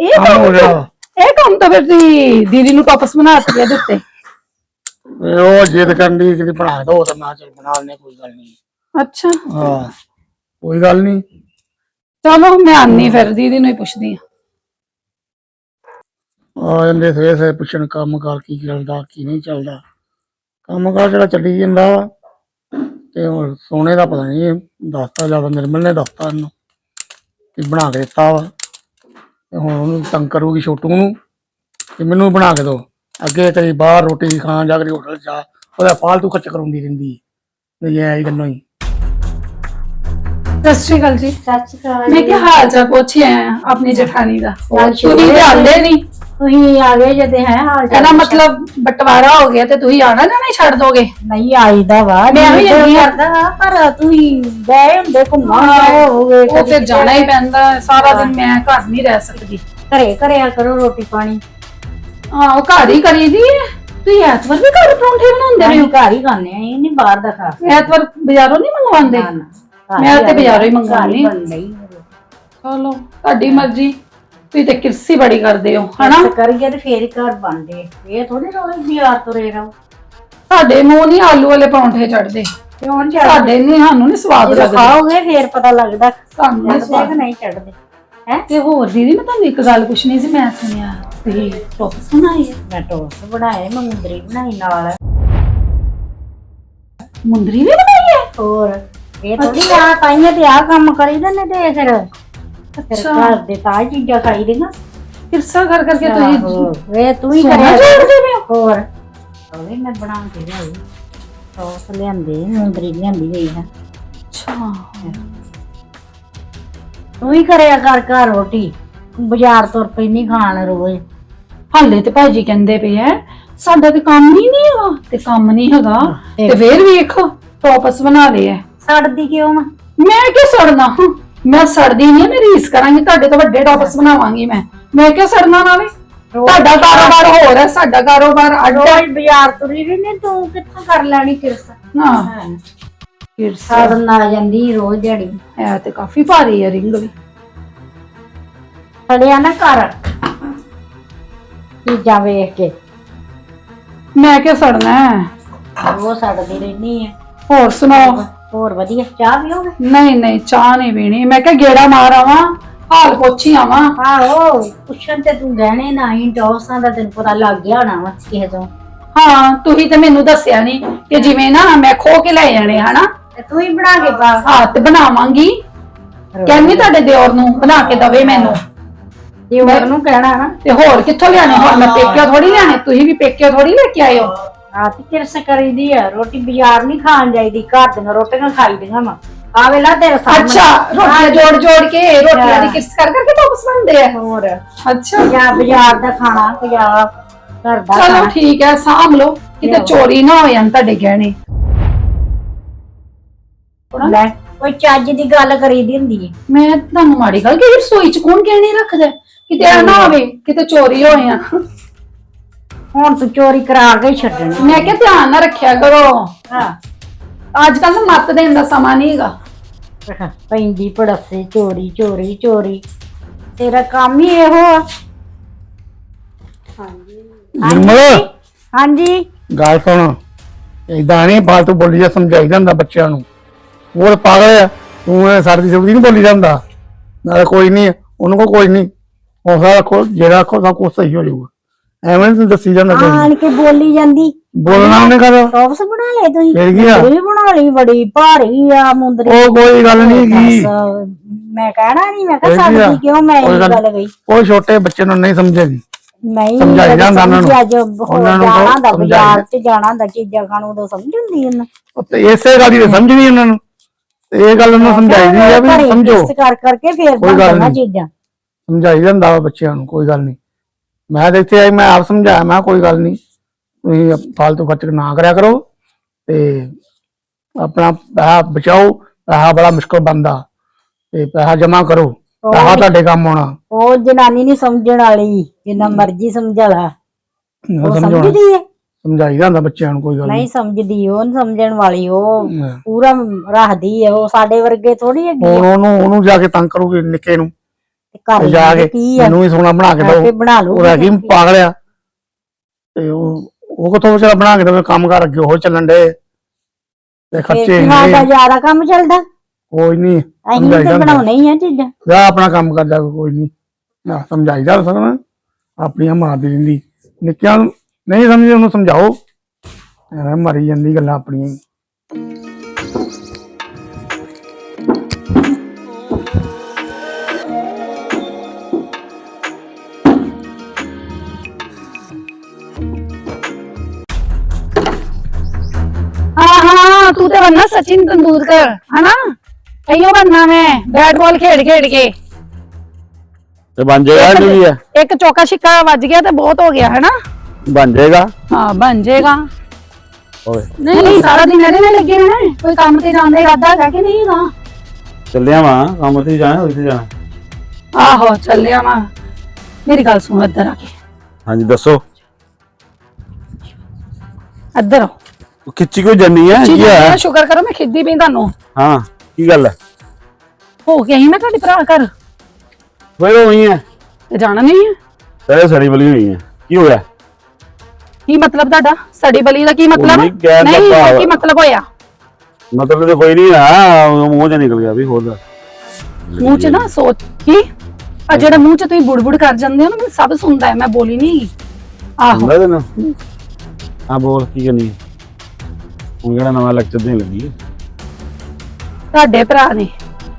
ਇਹ ਕੰਮ ਹੋ ਤਾਂ- ਇਹ ਕੰਮ ਤਾਂ ਫਿਰ ਤੁਸੀਂ ਦੀਦੀ ਨੂੰ ਟੌਪਸ ਬਣਾ ਦਿੱਤੇ ਦਿੱਤੇ ਤੇ ਉਹ ਜਿੱਦ ਕਰਨ ਦੀ ਕਿ ਬਣਾ ਦੋ ਤਾਂ ਮੈਂ ਚਲ ਬਣਾ ਲੈਣੇ ਕੋਈ ਗੱਲ ਨਹੀਂ। ਅੱਛਾ। ਹਾਂ ਕੋਈ ਗੱਲ ਨਹੀਂ। ਚਲੋ ਮੈਂ ਆਨੀ ਫਿਰ ਦੀਦੀ ਨੂੰ ਹੀ ਪੁੱਛਦੀ ਆ ਆ ਜਾਂਦੇ ਸਵੇਰੇ ਸਵੇਰੇ ਪੁੱਛਣ ਕੰਮ ਕਾਰ ਕੀ ਚੱਲਦਾ ਕੀ ਨਹੀਂ ਚੱਲਦਾ। ਕੰਮ ਕਾਰ ਜਿਹੜਾ ਚੱਲੀ ਜਾਂਦਾ ਵਾ ਤੇ ਹੁਣ ਸੋਨੇ ਦਾ ਪਤਾ ਨਹੀਂ ਦੱਸਤਾ ਜ਼ਿਆਦਾ ਨਿਰਮਲ ਨੇ ਦੱਸਤਾ ਇਹਨੂੰ ਕਿ ਬਣਾ ਕੇ ਦਿੱਤਾ ਵਾ। ਹੁਣ ਉਹਨੂੰ ਤੰਗ ਕਰੂਗੀ ਛੋਟੂ ਨੂੰ ਕਿ ਮੈਨੂੰ ਬਣਾ ਕੇ ਦਿਓ ਅੱਗੇ ਕਦੀ ਬਾਹਰ ਰੋਟੀ ਖਾਣ ਜਾ ਕੇ ਹੋਟਲ ਜਾ। ਉਹਦਾ ਫਾਲਤੂ ਖਰਚ ਕਰਾਉਂਦੀ ਰਹਿੰਦੀ। ਨਹੀਂ ਐ ਗੱਲੋਂ ਹੀ। ਸਤਿ ਸ਼੍ਰੀ ਅਕਾਲ ਜੀ। ਸਤਿ ਸ਼੍ਰੀ ਅਕਾਲ ਮੈਂ ਕਿਹਾ ਹਾਲ ਚਾਲ ਪੁੱਛਿਆ ਆਪਣੀ ਜਠਾਣੀ ਦਾ। ਤੁਸੀਂ ਹੈ। ਆਉਂਦੇ ਨਹੀਂ? ਤੁਸੀਂ ਆ ਗਏ ਜਦੇ ਹੈ ਹਾਲ ਚਾਲ ਇਹਦਾ ਮਤਲਬ ਬਟਵਾਰਾ ਹੋ ਗਿਆ ਤੇ ਤੁਸੀਂ ਆਣਾ ਜਾਣਾ ਹੀ ਛੱਡ ਦੋਗੇ? ਨਹੀਂ ਆਈਦਾ ਵਾ ਮੈਂ ਵੀ ਨਹੀਂ ਆ। ਕਰਦਾ ਪਰ ਤੁਸੀਂ ਗਏ ਹੁੰਦੇ ਘੁੰਮਣ ਹੋਵੇ ਉਹ ਫਿਰ ਜਾਣਾ ਹੀ ਪੈਂਦਾ। ਸਾਰਾ ਦਿਨ ਮੈਂ ਘਰ ਨਹੀਂ ਰਹਿ ਸਕਦੀ। ਘਰੇ ਕਰਿਆ ਕਰੋ ਰੋਟੀ ਪਾਣੀ। ਹਾਂ ਉਹ ਘਰ ਹੀ ਕਰੀਦੀ ਹੈ। ਤੁਸੀਂ ਐਤਵਾਰ ਵੀ ਘਰ ਪਰੌਂਠੇ ਬਣਾਉਂਦੇ ਹੋ ਘਰ ਹੀ ਖਾਂਦੇ ਆ ਇਹ ਨਹੀਂ ਬਾਹਰ ਦਾ ਖਾ ਐਤਵਾਰ ਬਾਜ਼ਾਰੋਂ ਨਹੀਂ ਮੰਗਵਾਉਂਦੇ? ਘਰ ਮੈਂ ਤੇ ਆ ਬਾਜ਼ਾਰੋਂ ਹੀ ਘਰ ਲਈ ਚਲੋ ਤੁਹਾਡੀ ਮਰਜ਼ੀ। ਤੁਸੀਂ ਤੇ ਕਿਰਸੀ ਬੜੀ ਕਰਦੇ ਹੋ ਹਨਾ? ਕਰੀਏ ਤੇ ਫੇਰ ਹੀ ਘਰ ਬਣਦੇ ਇਹ ਥੋੜੀ ਰੋਜ਼ ਬਾਜ਼ਾਰ ਤੁਰੇ ਰਹੋ। ਸਾਡੇ ਮੂੰਹ ਨਹੀਂ ਆਲੂ ਵਾਲੇ ਪਰੌਂਠੇ ਚੜਦੇ? ਸਾਡੇ ਨਹੀਂ ਸਾਨੂੰ ਨਹੀਂ ਸਵਾਦ ਜਦੋਂ ਲੱਗਦੇ। ਖਾਓਗੇ ਫੇਰ ਪਤਾ ਲੱਗਦਾ। ਸਾਨੂੰ ਨਹੀਂ ਸਵਾਦ। ਕਿ ਨਹੀਂ ਚੜਦੇ ਹੈ? ਤੇ ਹੋਰ ਦੀਦੀ ਮੈਂ ਤੁਹਾਨੂੰ ਇੱਕ ਗੱਲ ਪੁੱਛਣੀ ਸੀ ਮੈਂ ਸੁਣਿਆ ਤੁਸੀਂ ਟੋਪਸ ਬਣਾਏ ਆ? ਮੈਂ ਟੋਸਟ ਬਣਾਏ ਮੰਗਦਰੀ ਬਣਾਈ ਨਾਲ। ਮੁੰਦਰੀ ਵੀ ਬਣਾਈ ਹੈ ਹੋਰ ਇਹ ਥੋੜੀ ਆ ਤਾਈਆਂ ਤੇ ਆ ਕੰਮ ਕਰੀਦੇ ਨੇ ਤੇ ਫਿਰ। ਫਿਰ ਅੱਛਾ। ਘਰ ਦੇ ਤਾਂ ਚੀਜ਼ਾਂ ਨਾ। ਕਿਰਸਾ ਕਰ ਕਰਕੇ ਤੁਸੀਂ ਆਹੋ, ਵੇ ਤੂੰ ਹੀ ਸੋਨਾ ਕਰਿਆ ਜੋੜਦੇ ਪਏ ਹੋ? ਹੋਰ। ਉਹ ਵੀ ਮੈਂ ਬਣਾ ਕੇ ਲਿਆਈ। ਸੌਸ ਲਿਆਂਦੀ ਮੁੰਦਰੀ ਲਿਆਂਦੀ ਗਈ ਹੈ ਅੱਛਾ। ਤੂੰ ਹੀ ਕਰਿਆ ਕਰ ਘਰ ਰੋਟੀ। ਬਾਜ਼ਾਰ ਤੁਰ ਪੈਣੀ ਖਾਣ ਰੋਜ਼। ਹਾਲੇ ਤੇ ਭਾਜੀ ਕਹਿੰਦੇ ਪਏ ਐ ਸਾਡਾ ਤੇ ਕੰਮ ਹੀ ਨਹੀਂ ਹੈਗਾ ਤੇ ਕੰਮ ਨਹੀਂ ਹੈਗਾ। ਤੇ- ਫੇਰ ਵੇਖ ਟੋਪਸ ਬਣਾ ਐ ਸੜਦੀ ਕਿਉਂ ਮੈਂ ਮੈਂ ਕਿਉਂ ਸੜਨਾ? ਹਾਂ? ਮੈਂ ਸੜਦੀ ਨਹੀਂ ਮੈਂ ਰੀਸ ਕਰਾਂਗੀ ਤੁਹਾਡੇ ਤੋਂ ਵੱਡੇ ਟੋਪਸ ਬਣਾਵਾਂਗੀ ਮੈਂ। ਮੈਂ ਕਿਉਂ ਸੜਨਾ ਨਾਲੇ ਤੁਹਾਡਾ ਕਾਰੋਬਾਰ ਹੋਰ ਹੈ ਸਾਡਾ ਕਾਰੋਬਾਰ ਅੱਡ ਹੈ। ਰੋਜ਼ ਬਾਜ਼ਾਰ ਤੁਰੀ ਵੀ ਨਹੀਂ ਤੂੰ ਕਿੱਥੋਂ ਕਰ ਲੈਣੀ ਕਿਰਸ? ਹਾਂ। ਕਿਰਸਾ। ਸੜਨ ਆ ਜਾਂਦੀ ਰੋਜ਼ ਦਿਹਾੜੀ। ਹੈ ਤੇ ਕਾਫੀ ਭਾਰੀ ਹੈ ਰਿੰਗ ਵੀ। ਸੜਿਆ ਨਾ ਕਰ ਚੀਜ਼ਾਂ ਵੇਖ ਕੇ। ਮੈਂ ਕਿਉਂ ਸੜਨਾ ਹੈ? ਉਹ ਸੜਦੀ ਰਹਿਣੀ ਹੈ ਹੋਰ ਸੁਣਾਓ? ਹੋਰ ਵਧੀਆ ਚਾਹ ਪੀਓਗੇ? ਨਹੀਂ ਨਹੀਂ ਚਾਹ ਨਹੀਂ ਪੀਣੀ। ਮੈਂ ਕਿਹਾ ਗੇੜਾ ਮਾਰ ਆਵਾਂ ਹਾਲ ਪੁੱਛੀ ਆਵਾਂ। ਆਹੋ ਪੁੱਛਣ ਤੇ ਤੂੰ ਗਹਿਣੇ ਨਾ ਹੀ ਟੌਸਾਂ ਦਾ ਤੈਨੂੰ ਪਤਾ ਲੱਗ ਗਿਆ ਹੋਣਾ ਵਾ ਕਿਸੇ ਤੋਂ। ਹਾਂ ਤੁਸੀਂ ਤੇ ਮੈਨੂੰ ਦੱਸਿਆ ਨਹੀਂ ਕਿ ਜਿਵੇਂ ਨਾ ਮੈਂ ਖੋ ਕੇ ਲੈ ਜਾਣੇ ਹਨਾ? ਤੇ ਤੂੰ ਹੀ ਬਣਾ ਕੇ ਪਾ ਹਾਂ ਤੇ ਬਣਾਵਾਂਗੀ। ਕਹਿੰਦੀ ਤੁਹਾਡੇ ਦਿਓਰ ਨੂੰ ਬਣਾ ਕੇ ਦਵੇ ਮੈਨੂੰ। ਜੇ ਉਹਨੂੰ ਕਹਿਣਾ ਨਾ। ਤੇ ਹੋਰ ਕਿੱਥੋਂ ਲਿਆਣੇ ਹੁਣ ਮੈਂ ਪੇਕਿਓ ਥੋੜੀ ਲਿਆਣੇ ਤੁਸੀਂ ਵੀ ਪੇਕਿਓ ਥੋੜੀ ਲੈ ਕੇ ਆਇਓ। ਆ ਤੇ ਕਿਰਸ ਕਰੀਦੀ ਆ ਰੋਟੀ ਬਾਜ਼ਾਰ ਨਹੀਂ ਖਾਣ ਜਾਈਦੀ ਘਰ ਦੀਆਂ ਰੋਟੀਆਂ ਖਾਈ ਦੀਆਂ ਵਾ। ਆ ਵੇਲਾ ਤੇਰੇ ਸਾਹਮਣੇ। ਅੱਛਾ ਰੋਟੀਆਂ ਜੋੜ ਜੋੜ ਕੇ ਰੋਟੀਆਂ ਦੀ ਕਿਸ ਕਰ ਕਰਕੇ ਟੋਪਸ ਬਣਦੇ ਆ? ਹੋਰ। ਅੱਛਾ। ਜਾਂ ਬਾਜ਼ਾਰ ਦਾ ਖਾਣਾ ਬਾਜ਼ਾਰ ਘਰ ਦਾ ਚਲੋ ਖਾਣਾ। ਠੀਕ ਹੈ ਸਾਂਭ ਲਓ। ਕਿਤੇ। ਚੋਰੀ ਨਾ ਹੋ ਜਾਣ ਤੁਹਾਡੇ ਗਹਿਣੇ। ਲੈ ਕੋਈ ਚੱਜ ਦੀ ਗੱਲ ਕਰੀਦੀ ਹੁੰਦੀ ਹੈ ਮੈਂ ਤੁਹਾਨੂੰ ਮਾੜੀ ਗੱਲ ਕਿ ਰਸੋਈ ਚ ਕੌਣ ਗਹਿਣੇ ਰੱਖਦਾ? ਹੈ? ਕਿਤੇ ਇਹ ਨਾ ਹੋਵੇ ਕਿਤੇ ਚੋਰੀ ਹੋਏ ਆ ਹੁਣ ਤੂੰ ਚੋਰੀ ਕਰਾ ਕੇ ਹੀ ਛੱਡਣੀ ਮੈਂ ਕਿਹਾ ਧਿਆਨ ਨਾ ਰੱਖਿਆ ਕਰੋ। ਹਾਂ। ਅੱਜ ਕੱਲ ਮੱਤ ਦੇਣ ਦਾ ਸਮਾਂ ਨਹੀਂ ਹੈਗਾ। ਪੈਂਦੀ ਪੜਸੇ ਚੋਰੀ ਚੋਰੀ ਚੋਰੀ। ਤੇਰਾ ਕੰਮ ਹੀ ਇਹੋ ਆ। ਨਿਰਮਲ! ਹਾਂਜੀ? ਗੱਲ ਸੁਣ। ਏਦਾਂ ਨਹੀਂ ਫਾਲਤੂ ਬੋਲੀ ਜਾ ਸਮਝਾਈ ਜਾਂਦਾ ਬੱਚਿਆਂ ਨੂੰ। ਉਹ ਤਾਂ ਪਾਗਲ ਆ। ਤੂੰ ਇਹ ਸਰਦੀ ਸੁਰਦੀ ਨਹੀਂ ਬੋਲੀ ਜਾਂਦਾ। ਨਾਲੇ ਕੋਈ ਨਹੀਂ ਉਹਨੂੰ ਕੋ ਕੋਈ ਨਹੀਂ ਹੌਸਲਾ ਰੱਖੋ ਜਿਹੜਾ ਰੱਖੋ ਸਭ ਕੁਝ ਸਹੀ ਹੋ ਜਾਊਗਾ। ਐਵੇਂ ਨੀ ਦੱਸੀ ਜਾਂਦਾ ਆਣ ਕੇ ਬੋਲੀ ਜਾਂਦੀ। ਬੋਲਣਾ ਉਹਨੇ ਕਰ ਟੌਪਸ ਬਣਾ ਲਏ ਤੁਸੀਂ? ਫਿਰ ਕੀ ਆ? ਮੁੰਦਰੀ ਬਣਾ ਲਈ ਬੜੀ ਭਾਰੀ ਆ ਮੁੰਦਰੀ। ਉਹ ਕੋਈ ਗੱਲ ਨਹੀਂ ਕੀ ਮੈਂ ਕਹਿਣਾ ਨਹੀਂ ਮੈਂ ਫਿਰ ਕਿਹਾ ਕੀ ਆ? ਸਾਡੀ ਕਿਉਂ ਮੈਂ ਇਹ ਗੱਲ- ਗਈ ਉਹ ਛੋਟੇ ਬੱਚੇ ਨੂੰ ਨਹੀਂ ਸਮਝੇਗੀ। ਨਹੀਂ ਸਮਝਾਈ ਜਾਂਦਾ ਉਹਨਾਂ ਨੂੰ। ਅੱਜ ਉਹਨਾਂ ਨੂੰ ਜਾਣਾ ਦਾ ਬਾਜ਼ਾਰ ਚ ਜਾਣਾ ਦਾ ਚੀਜ਼ਾਂ ਖਾਣ ਉਦੋਂ ਸਮਝ ਹੁੰਦੀ ਉਹਨਾਂ ਉਹ ਤੇ ਇਸੇ ਗੱਲ ਦੀ ਤਾਂ ਸਮਝ ਨਹੀਂ ਉਹਨਾਂ ਨੂੰ। ਤੇ ਇਹ ਗੱਲ ਉਹਨੂੰ ਸਮਝਾਈ ਦੀ ਆ ਵੀ ਸਮਝੋ। ਇਸ ਕਰ ਕਰਕੇ ਫੇਰ ਕੋਈ ਗੱਲ ਬਣਨਾ ਨਹੀਂ। ਚੀਜ਼ਾਂ। ਸਮਝਾਈ ਜਾਂਦਾ ਵਾ ਬੱਚਿਆਂ ਨੂੰ ਕੋਈ ਗੱਲ ਨਹੀਂ। ਮੈਂ ਤੇ ਇੱਥੇ ਆਈ ਮੈਂ ਆਪ ਸਮਝਾਇਆ ਮੈਂ ਕਿਹਾ ਕੋਈ ਗੱਲ ਨਹੀਂ ਤੁਸੀਂ ਫालतू ਖਰਚ ਨਾ ਕਰਿਆ ਕਰੋ ਤੇ ਆਪਣਾ ਪੈਸਾ ਬਚਾਓ ਪੈਸਾ ਬੜਾ ਮੁਸ਼ਕਲ ਬੰਦਾ ਤੇ ਪੈਸਾ ਜਮਾ ਕਰੋ ਪੈਸਾ ਤੁਹਾਡੇ ਕੰਮ ਆਉਣਾ। ਉਹ ਜਨਾਨੀ ਨਹੀਂ ਸਮਝਣ ਵਾਲੀ ਜਿੰਨਾ ਮਰਜ਼ੀ ਸਮਝਾ ਲਾ। ਉਹ ਸਮਝਾਉਣਾ। ਸਮਝਦੀ ਸਮਝਾਈ ਜਾਂਦਾ ਬੱਚਿਆਂ ਨੂੰ ਕੋਈ ਗੱਲ ਨਹੀਂ ਨਹੀਂ। ਸਮਝਦੀ ਉਹ ਨੀ ਸਮਝਣ ਵਾਲੀ ਉਹ। ਪੂਰਾ ਰੱਖਦੀ ਹੈ ਉਹ ਸਾਡੇ ਵਰਗੇ ਥੋੜੀ ਹੈਗੀ ਹੁਣ ਉਹਨੂੰ ਉਹਨੂੰ ਜਾ ਕੇ ਤੰਗ ਕਰੋਗੇ ਨਿੱਕੇ ਨੂੰ। ਤੇ ਘਰ ਤੇ ਜਾ ਹੀ ਕੇ ਕੀ ਆ? ਮੈਨੂੰ ਵੀ ਸੋਨਾ ਬਣਾ ਕੇ ਆਪੇ ਦਿਓ। ਬਣਾ ਲਓ ਉਹ ਹੈਗੀ ਪਾਗਲ ਆ। ਤੇ ਉਹ ਉਹ ਕਿਥੋਂ ਵਿਚਾਰਾ ਬਣਾ ਕੇ ਦੇਵੇ? ਕੰਮ ਕਰ ਅੱਗੇ ਉਹ ਚੱਲਣ ਦੇ ਤੇ ਖਰਚੇ ਸਾਡਾ ਇੰਨੇ। ਜ਼ਿਆਦਾ ਕੰਮ ਚੱਲਦਾ? ਕੋਈ ਨਹੀਂ ਅਸੀਂ ਸਮਝਾਈ ਤੇ ਜਾਂਦਾ। ਬਣਾਉਣੇ ਹੀ ਆ ਚੀਜ਼ਾਂ। ਜਾ ਆਪਣਾ ਕੰਮ ਕਰ ਜਾ ਕੋਈ ਨਹੀਂ ਨਾ ਸਮਝਾਈਦਾ ਸਕਣਾ ਆਪਣੀਆਂ ਮਾਰਦੀ ਰਹਿੰਦੀ ਨਿੱਕਿਆਂ ਨੂੰ ਨਹੀਂ ਸਮਝਦੇ ਉਹਨੂੰ ਸਮਝਾਓ। ਐਵੇਂ ਮਰੀ ਜਾਂਦੀ ਗੱਲਾਂ ਆਪਣੀਆਂ ਹੀ। ਹਾਂ ਹਾਂ ਤੂੰ ਤੇ ਬੰਨਾ ਸਚਿਨ ਤੰਦੂਰਕਰ ਹਨਾ ਅਈਓ ਬੰਨਾ ਮੈਂ ਬੈਟ ਬਾਲ ਖੇਡ ਖੇਡ ਕੇ ਤੇ ਬਣ ਜਾਏਗਾ ਇਹਨੂੰ ਵੀ ਹੈ ਇੱਕ ਚੌਕਾ ਛਿੱਕਾ ਵੱਜ ਗਿਆ ਤੇ ਬਹੁਤ ਹੋ ਗਿਆ ਹਨਾ ਬਣ ਜਾਏਗਾ ਹਾਂ ਬਣ ਜਾਏਗਾ ਓਏ ਨਹੀਂ ਨਹੀਂ ਸਾਰਾ ਦਿਨ ਇਹਦੇ ਨਾਲ ਲੱਗੇ ਰਹਿਣਾ ਹੈ। ਕੋਈ ਕੰਮ ਤੇ ਜਾਣ ਦਾ ਇਰਾਦਾ ਹੈਗਾ ਕਿ ਨਹੀਂ ਹੈਗਾ ਚੱਲਿਆ ਵਾਂ ਕੰਮ ਤੇ ਜਾਣਾ ਉੱਥੇ ਜਾਣਾ ਆਹੋ ਚੱਲਿਆ ਵਾ ਮੇਰੀ ਗੱਲ ਸੁਣ ਇੱਧਰ ਆ ਕੇ ਹਾਂਜੀ ਦੱਸੋ ਇੱਧਰ ਆਓ ਉਹ ਖਿੱਚੀ ਕੋਈ ਜੰਨੀ ਹੈ ਕੀ ਹੈ ਸ਼ੁਕਰ ਕਰੋ ਮੈਂ ਖਿੱਦੀ ਪਈ ਤੁਹਾਨੂੰ। ਹਾਂ ਕੀ ਗੱਲ ਹੈ ਹੋ ਕੇ ਆਈ ਮੈਂ ਤੁਹਾਡੇ ਭਰਾ ਘਰ? ਫਿਰ ਉਹੀ ਹੈ ਤੇ ਜਾਣਾ ਨਹੀਂ ਹੈ ਤੇਰੇ ਸੜੀ ਬਲੀ ਹੋਈ ਹੈ ਕੀ ਹੋਇਆ? ਕੀ ਮਤਲਬ ਤੁਹਾਡਾ? ਸੜੀ ਬਲੀ ਦਾ ਕੀ ਮਤਲਬ? ਨਹੀਂ, ਦਾ ਕੀ ਮਤਲਬ ਹੋਇਆ? ਮਤਲਬ ਤੇ ਕੋਈ ਨਹੀਂ ਆ ਮੂੰਹ ਚ ਨਿਕਲ ਗਿਆ ਵੀ ਹੋਰ ਦੱਸ। ਮੂੰਹ ਚ ਨਾ ਸੋਚ ਕੀ? ਆ ਜਿਹੜਾ ਮੂੰਹ ਚ ਤੁਸੀਂ ਬੁੜਬੁੜ ਕਰ ਜਾਂਦੇ ਹੋ ਨਾ ਮੈਨੂੰ ਸਭ ਸੁਣਦਾ ਹੈ ਮੈਂ ਬੋਲੀ ਨਹੀਂ। ਆਹੋ। ਹਾਂ ਬੋਲ ਕੀ ਕਰਨੀ ਹੁਣ ਕਿਹੜਾ ਨਵਾਂ ਲੈਕਚਰ ਦੇਣ ਲੱਗੀ ਹੈ? ਤੁਹਾਡੇ ਭਰਾ ਨੇ।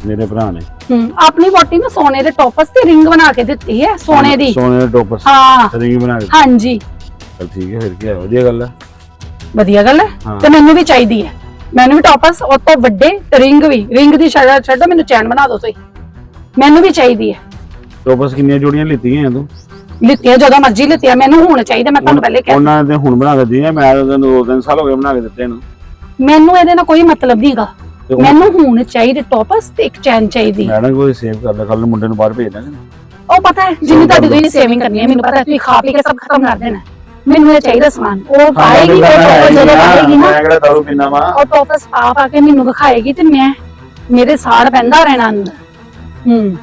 ਮੇਰੇ ਭਰਾ ਨੇ। ਹੂੰ ਆਪਣੀ ਵੋਟੀ ਨੂੰ ਸੋਨੇ ਦੇ ਟੋਪਸ ਤੇ ਰਿੰਗ ਬਣਾ ਕੇ ਦਿੱਤੀ ਹੈ ਸੋਨੇ ਦੀ। ਸੋਨੇ ਦੇ ਟੋਪਸ। ਹਾਂ। ਰਿੰਗ ਬਣਾ ਕੇ। ਹਾਂਜੀ। ਚੱਲ ਠੀਕ ਹੈ ਫਿਰ ਕੀ ਹੈ ਵਧੀਆ ਗੱਲ ਹੈ। ਵਧੀਆ ਗੱਲ ਹੈ। ਹਾਂ। ਤੇ ਮੈਨੂੰ ਵੀ ਚਾਹੀਦੀ ਹੈ। ਮੈਨੂੰ ਵੀ ਟੋਪਸ ਉਹ ਤੋਂ ਵੱਡੇ ਤੇ ਰਿੰਗ ਵੀ। ਰਿੰਗ ਦੀ ਛੱਡ ਛੱਡੋ ਮੈਨੂੰ ਚੈਨ ਬਣਾ ਦਿਓ ਤੁਸੀਂ। ਮੈਨੂੰ ਵੀ ਚਾਹੀਦੀ ਹੈ। ਟੋਪਸ ਕਿੰਨੀਆਂ ਜੋੜੀਆਂ ਲਿੱਤੀਆਂ ਤੂੰ? ਲਿੱਤੀਆਂ ਜਦੋਂ ਮਰਜ਼ੀ ਲਿੱਤੀਆਂ ਮੈਨੂੰ ਹੁਣ ਚਾਹੀਦਾ ਮੈਂ ਤੁਹਾਨੂੰ ਪਹਿਲੇ ਕਿਹਾ ਉਹਨਾਂ ਨੇ ਤੇ ਹੁਣ ਬਣਾ ਕੇ ਦਿੱਤੀਆਂ ਮੈਂ ਤਾਂ ਤੈਨੂੰ ਦੋ ਤਿੰਨ ਸਾਲ ਹੋ ਗਏ ਬਣਾ ਕੇ ਦਿੱਤੇ ਇਹਨੂੰ ਮੈਨੂੰ ਇਹਦੇ ਨਾਲ ਕੋਈ ਮਤਲਬ ਨਹੀਂਗਾ ਤੇ ਉਹ- ਮੈਨੂੰ ਹੁਣ ਚਾਹੀਦੇ ਟੋਪਸ ਤੇ ਇੱਕ ਚੈਨ ਚਾਹੀਦੀ। ਹੈ। ਮੈਡਮ ਕੋਈ ਸੇਵ ਕਰ ਲੈ ਕੱਲ ਨੂੰ ਮੁੰਡੇ ਨੂੰ ਬਾਹਰ ਭੇਜ ਦਾਂਗੇ ਉਹ ਪਤਾ ਹੈ ਜਿੰਨੀ ਤੁਹਾਡੀ ਤੁਸੀਂ ਸੇਵਿੰਗ ਕਰਨੀ ਹੈ ਮੈਨੂੰ ਪਤਾ ਹੈ ਤੁਸੀਂ ਖਾ ਪੀ ਕੇ ਸਭ ਖਤਮ ਕਰ ਦੇਣਾ। ਹੈ। ਮੈਨੂੰ ਇਹ ਚਾਹੀਦਾ ਸਮਾਨ। ਉਹ ਪਾਏਗੀ ਉਹ ਟੋਪਸ ਜਦੋਂ ਪਾਏਗੀ ਨਾ ਮੈਂ ਕਿਹੜਾ ਦਾਰੂ ਪੀਣਾ ਵਾ। ਉਹ ਟੋਪਸ ਪਾ ਪਾ ਕੇ ਮੈਨੂੰ ਵਿਖਾਏਗੀ ਤੇ ਮੈਂ ਮੇਰੇ ਸਾੜ ਪੈਂਦਾ ਰਹਿਣਾ ਅੰਦਰ। ਹੂੰ।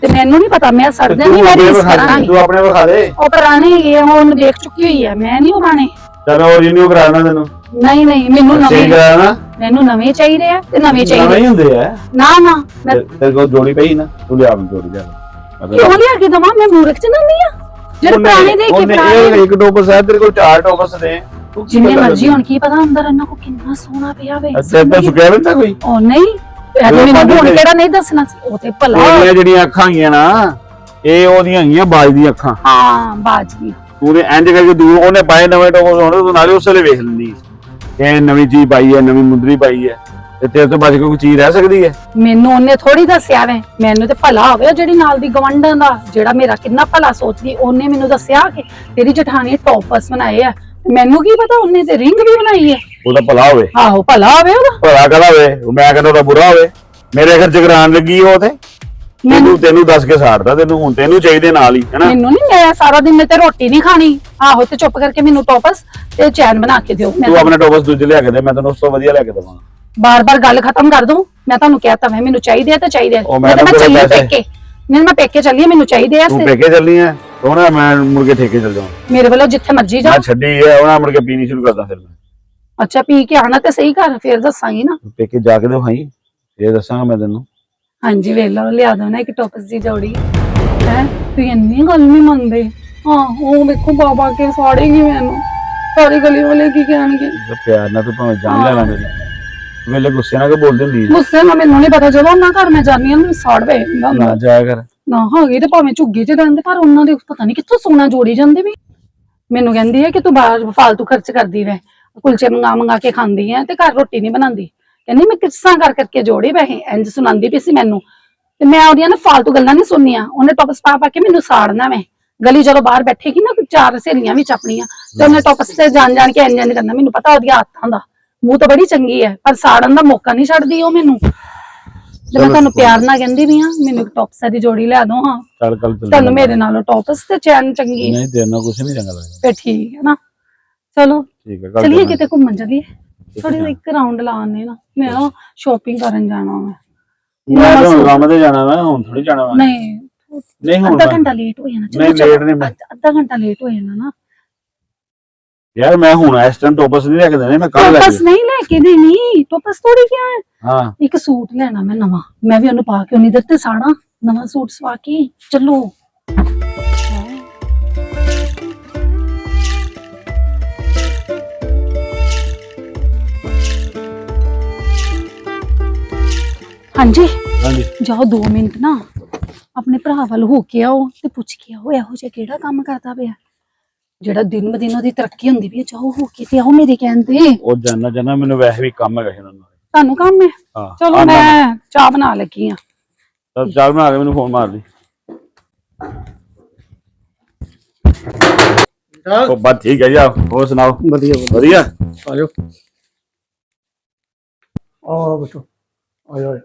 ਤੇ ਮੈਨੂੰ ਨਹੀਂ ਪਤਾ ਮੈਂ ਸੜਦੇ ਨਹੀਂ ਮੈਂ ਰੀਸ ਕਰਾਂਗੀ। ਤੂੰ ਆਪਣੇ ਵਿਖਾ ਦੇ। ਉਹ ਪੁਰਾਣੇ ਹੈਗੇ ਆ, ਉਹਨੂੰ ਦੇਖ ਚੁੱਕੀ ਹੋਈ ਹੈ ਮੈਂ ਨਹੀਂ ਉਹ ਪੁਰਾਣੇ ਚਲ ਉਹ ਰਿਨਿਊ ਕਰਾਣਾ ਤੈਨੂੰ। ਨਹੀਂ ਨਹੀਂ ਮੈਨੂੰ ਨਵੇਂ ਕਰਾਣਾ ਮੈਨੂੰ ਨਵੇਂ ਚਾਹੀਦੇ ਆ ਤੇ ਨਵੇਂ ਨਵੇਂ ਚਾਹੀਦੇ ਹੀ ਹੁੰਦੇ ਆ। ਨਾ ਨਾ ਮੈਂ ਤੇ- ਤੇਰੇ ਕੋਲ ਜੋੜੀ ਪਈ ਨਾ ਤੂੰ ਲਿਆ ਆਪਣੀ ਜੋੜੀ ਲਿਆ। ਕਿਉਂ ਲਿਆ ਕੇ ਦਵਾਂ? ਮੈਂ ਮੂਰਖ ਚ ਨੰਦੀ ਆ। ਜਿਹੜੇ ਪੁਰਾਣੇ ਦੇ ਕੇ ਉਹਨੇ ਪੁਰਾਣੇ ਇਹ ਇੱਕ ਟੋਪਸ ਹੈ ਤੇਰੇ ਕੋਲ ਚਾਰ ਟੋਪਸ ਨੇ। ਤੂੰ ਕੀ ਜਿੰਨੇ ਪਤਾ ਮਰਜ਼ੀ ਹੁਣ ਕੀ ਪਤਾ ਅੰਦਰ ਇਹਨਾਂ ਕੋ ਕਿੰਨਾ ਸੋਨਾ ਪਿਆ ਵੇ। ਅੱਛਾ ਤਾਂ ਸੁਕਿਆ ਬੰਦਾ ਕੋਈ? ਉਹ ਨਹੀਂ ਇਹ ਉਹ ਮੈਨੂੰ ਭਾਵੇਂ ਹੁਣ ਤੇ- ਕਿਹੜਾ ਨਹੀਂ ਦੱਸਣਾ ਸੀ। ਉਹ ਤੇ ਭਲਾ ਉਹਦੀਆਂ ਜਿਹੜੀਆਂ ਅੱਖਾਂ ਹੈਗੀਆਂ ਨਾ ਇਹ ਉਹਦੀਆਂ ਹੈਗੀਆਂ ਬਾਜ ਦੀਆਂ ਅੱਖਾਂ। ਹਾਂ ਬਾਜੀ ਤੂੰ ਤੇ ਇੰਜ ਕਰਕੇ ਦੂਰ ਉਹਨੇ ਪਾਏ ਨਵੇਂ ਟੋਪਸ ਹੋਣੇ ਤੂੰ ਨਾਲੇ ਉਸੇ ਵੇਲੇ ਵੇਖ ਲੈਂਦੀ। ਇਹ ਨਵੀਂ ਚੀਜ਼ ਪਾਈ ਹੈ ਨਵੀਂ ਮੁੰਦਰੀ ਪਾਈ ਹੈ। ਤੇ ਤੇਰੇ ਤੋਂ ਬਚ ਕੇ ਕੋਈ ਚੀਜ਼ ਰਹਿ ਸਕਦੀ ਹੈ? ਮੈਨੂੰ ਉਹਨੇ ਥੋੜੀ ਦੱਸਿਆ ਵੇ ਮੈਨੂੰ ਤੇ ਭਲਾ ਹੋਵੇ ਉਹ ਜਿਹੜੀ ਨਾਲ ਦੀ ਗਵੰਡਾਂ ਦਾ ਜਿਹੜਾ ਮੇਰਾ ਕਿੰਨਾ ਭਲਾ ਸੋਚਦੀ ਉਹਨੇ ਮੈਨੂੰ ਦੱਸਿਆ ਕਿ ਤੇਰੀ ਜਠਾਣੀ ਟੌਪਸ ਬਣਾਏ ਆ। ਮੈਨੂੰ ਕੀ ਪਤਾ ਉਹਨੇ ਤੇ ਰਿੰਗ ਵੀ ਬਣਾਈ ਹੈ? ਉਹਦਾ ਭਲਾ ਹੋਵੇ। ਆਹੋ ਭਲਾ ਹੋਵੇ ਉਹਦਾ ਭਲਾ ਕਹਦਾ ਹੋਵੇ? ਮੈਂ ਕਹਿੰਦਾ ਉਹਦਾ ਬੁਰਾ ਹੋਵੇ। ਮੇਰੇ ਘਰ ਜਗਰਾਨ ਲੱਗੀ ਉਹ ਤੇ ਮੈਨੂੰ ਤੈਨੂੰ ਦੱਸ ਕੇ ਸਾੜਦਾ ਤੈਨੂੰ ਹੁਣ ਤੈਨੂੰ ਚਾਹੀਦੇ ਨਾਲ ਹੀ ਹੈਨਾ? ਮੈਨੂੰ ਨਹੀਂ ਮੈਂ ਸਾਰਾ ਦਿਨ ਮੈਂ ਤੇ ਰੋਟੀ ਨਹੀਂ ਖਾਣੀ। ਆਹੋ ਤੇ ਚੁੱਪ ਕਰਕੇ ਮੈਨੂੰ ਟੌਪਸ ਤੇ ਚੈਨ ਬਣਾ ਕੇ ਦਿਓ। ਤੂੰ ਆਪਣੇ ਟੋਪਸ ਦੂਜੇ ਲਿਆ ਕੇ ਦੇ ਮੈਂ ਤੈਨੂੰ ਉਸ ਤੋਂ ਵਧੀਆ ਲਿਆ ਕੇ ਦੇਵਾਂਗਾ। ਬਾਰ-ਬਾਰ ਗੱਲ ਖਤਮ ਕਰ ਦੂੰ। ਮੈਂ ਤੁਹਾਨੂੰ ਕਹਿਤਾ ਮੈਂ ਮੈਨੂੰ ਚਾਹੀਦੇ ਆ ਤੇ ਚਾਹੀਦੇ ਆ। ਉਹ ਮੈਂ ਤੇਰੇ ਚੱਲੀ ਪੈਸੇ- ਪੇਕੇ। ਨਹੀਂ ਮੈਂ ਪੇਕੇ ਚੱਲੀ ਆ, ਮੈਨੂੰ ਚਾਹੀਦੇ ਆ ਤੂੰ ਤੇ ਪੇਕੇ ਚੱਲਣੀ ਹੈ ਉਹਨਾਂ ਮੈਂ ਮੁੜ ਕੇ ਠੇਕੇ ਚੱਲ ਜਾਵਾਂ। ਮੇਰੇ ਵੱਲੋਂ ਜਿੱਥੇ ਮਰਜ਼ੀ ਜਾਓ। ਮੈਂ ਛੱਡੀ ਹੈ ਉਹਨਾਂ ਮੁੜ ਕੇ ਪੀਣੀ ਸ਼ੁਰੂ ਕਰਦਾ ਫਿਰ ਮੈਂ। ਅੱਛਾ ਪੀ ਕੇ ਆਣਾ ਤੇ ਸਹੀ ਘਰ ਫੇਰ ਦੱਸਾਂਗੀ ਨਾ। ਪੇਕੇ ਜਾ ਕੇ ਦਿਖਾਈ ਇਹ ਦੱਸਾਂਗਾ ਮੈਂ ਤੈਨੂੰ। ਹਾਂਜੀ ਵੇਖ ਲਓ ਲਿਆ ਦੋ ਨਾ ਇੱਕ ਟੋਪਸ ਦੀ ਜੋੜੀ। ਹੈ ਤੁਸੀਂ ਇੰਨੀ ਗੱਲ ਨਹੀਂ ਮੰਨਦੇ। ਹਾਂ ਉਹ ਵੇਖੋ ਬਾਬਾ ਕੇ ਸਾੜੇਗੀ ਮੈਨੂੰ ਸਾਰੀ ਗਲੀ ਵਾਲੇ ਕੀ ਕਹਿਣਗੇ? ਤੇ ਪਿਆਰ ਨਾਲ ਤੂੰ ਭਾਵੇਂ ਜਾਨ ਲੈ ਲੈ ਮੇਰੀ ਵੇਲੇ ਗੁੱਸੇ ਨਾਲ ਕਿ ਬੋਲਦੀ ਹੁੰਦੀ ਹੈ ਗੁੱਸੇ ਨਾਲ ਮੈਨੂੰ ਨਹੀਂ ਪਤਾ ਜਦੋਂ ਉਹਨਾਂ ਘਰ ਮੈਂ ਜਾਂਦੀ ਹਾਂ ਮੈਨੂੰ ਸਾੜ ਵੇ ਨਾ ਜਾਇਆ ਕਰ। ਨਾ ਹੈਗੀ ਤੇ ਭਾਵੇਂ ਝੁੱਗੀ ਚ ਰਹਿੰਦੇ ਪਰ ਉਹਨਾਂ ਦੇ ਪਤਾ ਨਹੀਂ ਕਿੱਥੋਂ ਸੋਨਾ ਜੋੜੀ ਜਾਂਦੇ ਵੀ। ਮੈਨੂੰ ਕਹਿੰਦੀ ਹੈ ਕਿ ਤੂੰ ਬਾਹਰ ਫਾਲਤੂ ਖਰਚ ਕਰਦੀ ਵੈ ਕੁਲਚੇ ਮੰਗਾ ਮੰਗਾ ਕੇ ਖਾਂਦੀ ਹੈ ਤੇ ਘਰ ਰੋਟੀ ਨਹੀਂ ਬਣਾਉਂਦੀ। ਕਹਿੰਦੀ ਮੈਂ ਕਿੱਸਾਂ ਕਰ ਕਰਕੇ ਜੋੜੇ ਪੈਸੇ? ਇੰਜ ਸੁਣਾਉਂਦੀ ਪਈ ਸੀ ਮੈਨੂੰ। ਤੇ ਮੈਂ ਉਹਦੀਆਂ ਨਾ ਫਾਲਤੂ ਗੱਲਾਂ ਨਹੀਂ ਸੁਣਨੀਆਂ। ਉਹਨੇ ਟੌਪਸ ਪਾ ਪਾ ਕੇ ਮੈਨੂੰ ਸਾੜਨਾ ਮੈਂ। ਗਲੀ ਜਦੋਂ ਬਾਹਰ ਬੈਠੇਗੀ ਨਾ ਚਾਰ ਸਹੇਲੀਆਂ ਵਿੱਚ ਆਪਣੀਆਂ ਤੇ ਉਹਨੇ ਟੌਪਸ ਤੇ ਜਾਣ ਜਾਣ ਕੇ ਇੰਜ ਇੰਜ ਕਰਨਾ। ਮੈਨੂੰ ਪਤਾ ਉਹਦੀਆਂ ਆਦਤਾਂ ਦਾ। ਮੂੰਹ ਤਾਂ ਬੜੀ ਚੰਗੀ ਹੈ ਪਰ ਸਾੜਨ ਦਾ ਮੌਕਾ ਨਹੀਂ ਛੱਡਦੀ ਉਹ ਮੈਨੂੰ। ਤੇ ਮੈਂ ਤੁਹਾਨੂੰ ਪਿਆਰ ਨਾਲ ਕਹਿੰਦੀ ਵੀ ਹਾਂ ਮੈਨੂੰ ਇੱਕ ਟੌਪਸ ਦੀ ਜੋੜੀ ਲਿਆ ਦੋ ਹਾਂ। ਚੱਲ ਕੱਲ ਚੱਲ ਤੁਹਾਨੂੰ ਮੇਰੇ ਨਾਲੋਂ ਟੌਪਸ ਤੇ ਚੈਨ ਚੰਗੀ ਨਹੀਂ ਨਾਲ ਕੁਝ ਨਹੀਂ ਚੰਗਾ ਲੱਗਦਾ। ਤੇ ਠੀਕ ਹੈ ਨਾ। ਚਲੋ ਠੀਕ ਹੈ ਚਲਿਏ ਕਿਤੇ ਘੁੰਮਣ ਚਲੀਏ। ਥੋੜੀ ਜਿਹੀ ਇੱਕ ਰਾਉਂਡ ਲਾਣੇ ਨਾ। ਮੈਂ ਨਾ ਸ਼ਾਪਿੰਗ ਕਰਨ ਜਾਣਾ ਮੈਂ ਮੈਂ ਤਾਂ ਕੰਮ ਤੇ ਜਾਣਾ ਵਾ ਹੁਣ ਥੋੜੀ ਜਾਣਾ ਵਾ। ਨਹੀਂ ਨਹੀਂ ਹੁਣ ਅੱਧਾ ਮੈਂ- ਘੰਟਾ ਲੇਟ ਹੋ ਜਾਣਾ। ਨਹੀਂ, late ਨਹੀਂ ਮੈਂ- ਅੱਧਾ- ਘੰਟਾ ਲੇਟ ਹੋ ਜਾਣਾ ਨਾ। ਯਾਰ ਮੈਂ ਹੁਣ ਇਸ ਟਾਈਮ ਟੋਪਸ ਨਹੀਂ ਲੈ ਕੇ ਦੇਣੇ ਮੈਂ ਕੱਲ ਲੈ ਟੋਪਸ ਨਹੀਂ ਲੈ ਕੇ ਦੇਣੀ। ਟੋਪਸ ਥੋੜੀ ਕਿਆ ਹੈ? ਹਾਂ। ਇੱਕ ਸੂਟ ਲੈਣਾ ਮੈਂ ਨਵਾਂ। ਮੈਂ ਵੀ ਉਹਨੂੰ ਪਾ ਕੇ ਉਹਨੀ ਦਰ ਤੇ ਸਾੜਾ। ਨਵਾਂ ਸੂਟ ਸਵਾ ਕੇ। ਚੱਲੋ। ਹਾਂਜੀ। ਹਾਂਜੀ। ਜਾਓ 2 ਮਿੰਟ ਨਾ। ਆਪਣੇ ਭਰਾ ਵੱਲ ਹੋ ਕੇ ਆਓ ਤੇ ਪੁੱਛ ਕੇ ਆਓ ਇਹੋ ਜਿਹਾ ਕਿਹੜਾ ਕੰਮ ਕਰਦਾ ਪਿਆ। ਜਿਹੜਾ ਦਿਨ ਬ ਦਿਨ ਉਹਦੀ ਤਰੱਕੀ ਹੁੰਦੀ ਵੀ ਜਾਓ ਹੋ ਕੇ ਤੇ ਆਓ ਮੇਰੇ ਕਹਿੰਦੇ ਉਹ ਜਾਨਾ ਜਾਨਾ ਮੈਨੂੰ ਵੈਸੇ ਵੀ ਕੰਮ ਹੈਗਾ ਸੀ ਉਹਨਾਂ ਨਾਲ। ਤੁਹਾਨੂੰ ਕੰਮ ਹੈ? ਹਾਂ ਚਲੋ ਆਉਂਦਾ ਮੈਂ ਚਾਹ ਬਣਾ ਲੱਗੀ ਆ। ਚੱਲ ਚੱਲ ਬਣਾ ਕੇ ਮੈਨੂੰ ਫੋਨ ਮਾਰ ਦੀ। ਉਹ ਬਾਤ ਠੀਕ ਹੈ ਜੀ ਆਪ ਹੋਰ ਸੁਣਾਓ? ਵਧੀਆ ਵਧੀਆ। ਆ ਜਾਓ। ਆ ਬੈਠੋ। ਆ ਜਾਓ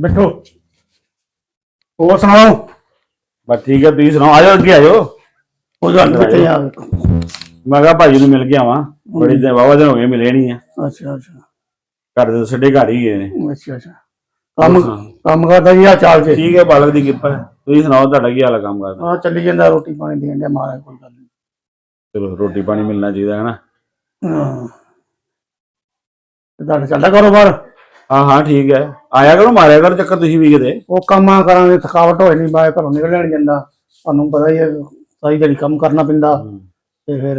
ਬੈਠੋ। ਹੋਰ ਸੁਣਾਓ? ਬਸ ਠੀਕ ਹੈ ਤੁਸੀਂ ਸੁਣਾਓ? ਆਜੋ ਅੱਗੇ ਆਜੋ। ਉਹ ਗੱਲ ਕਿੱਥੇ ਆ ਮੈਂ ਕਿਹਾ ਭਾਜੀ ਨੂੰ ਮਿਲ ਕੇ ਆਵਾਂ। ਬੜੀ ਦਿਨ ਵਾਵਾ ਦਿਨ ਹੋ ਗਏ ਮਿਲੇ ਨਹੀਂ ਆ। ਅੱਛਾ ਅੱਛਾ। ਘਰ ਦੇ ਸਾਡੇ ਘਰ ਹੀ ਗਏ ਨੇ। ਅੱਛਾ ਅੱਛਾ। ਕੰਮ ਕੰਮ ਕਰਦਾ ਜੀ ਆ ਚਾਲ ਚ? ਠੀਕ ਹੈ ਬਾਲਕ ਦੀ ਕਿਰਪਾ ਹੈ। ਤੁਸੀਂ ਸੁਣਾਓ ਤੁਹਾਡਾ ਕੀ ਹਾਲ ਹੈ ਕੰਮ ਕਰਦਾ? ਆ ਚੱਲੀ ਜਾਂਦਾ ਰੋਟੀ ਪਾਣੀ ਦੇਣ ਦੇ ਮਾਰਾ ਕੋਈ ਗੱਲ ਨਹੀਂ। ਚਲੋ ਰੋਟੀ ਪਾਣੀ ਮਿਲਣਾ ਚਾਹੀਦਾ ਹੈ ਨਾ? ਹਾਂ। ਤੇ ਤੁਹਾਡਾ ਚੱਲਦਾ ਕਾਰੋਬਾਰ? ਹਾਂ ਹਾਂ ਠੀਕ ਹੈ। ਆਇਆ ਕਰੋ ਮਾਰਿਆ ਕਰੋ ਚੱਕਰ ਤੁਸੀਂ ਵੀ ਕਿਤੇ। ਉਹ ਕੰਮਾਂ ਕਰਾਂਗੇ ਥਕਾਵਟ ਹੋਏ ਨਹੀਂ ਬਾਹਰ ਘਰੋਂ ਨਿਕਲਿਆ ਨਹੀਂ ਜਾਂਦਾ। ਤੁਹਾਨੂੰ ਪਤਾ ਹੀ ਹੈ ਸਾਰੀ ਦਿਹਾੜੀ ਕੰਮ ਕਰਨਾ ਪੈਂਦਾ। ਤੇ ਫਿਰ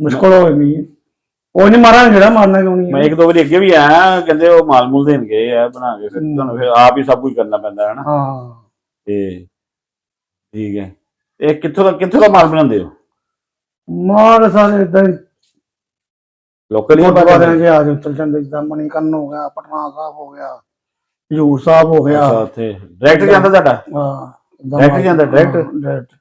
ਮੁਸ਼ਕਲ ਹੋ ਹੈ। ਉਹ ਨਹੀਂ ਮਾਰਾਂਗੇ ਜਿਹੜਾ ਮਾਰਨਾ ਕਿਉਂ ਨਹੀਂ ਮੈਂ। ਇੱਕ ਦੋ ਵਾਰੀ ਅੱਗੇ ਵੀ ਆਇਆ ਕਹਿੰਦੇ ਉਹ ਮਾਲ ਮੂਲ ਦੇਣ ਗਏ ਆ ਬਣਾ ਕੇ ਫਿਰ ਤੁਹਾਨੂੰ ਫਿਰ ਆਪ ਹੀ ਸਭ ਕੁਝ ਕਰਨਾ ਪੈਂਦਾ ਹੈ ਨਾ? ਹਾਂ। ਤੇ ਠੀਕ ਹੈ। ਇਹ ਕਿੱਥੋਂ ਦਾ ਕਿੱਥੋਂ ਦਾ ਮਾਲ ਬਣਾਉਂਦੇ ਹੋ? ਮਾਰ ਸਾਰੇ ਇਦਾਂ ਹੀ ਲੋਕਲ ਹੀ ਗੁਰਦੁਆਰਿਆਂ ਦੇ ਆ ਜਾਓ ਚਲ ਜਾਂਦੇ ਜਿੱਦਾਂ ਮਣੀਕਰਨ ਹੋ ਗਿਆ ਪਟਨਾ ਸਾਹਿਬ ਹੋ ਗਿਆ ਹਜੂਰ ਸਾਹਿਬ ਹੋ ਗਿਆ। ਅੱਛਾ ਉੱਥੇ। ਡਾਇਰੈਕਟ ਜਾਂਦਾ ਤੁਹਾਡਾ? ਹਾਂ Direct ਜਾਂਦਾ, direct? ਡਾਇਰੈਕਟ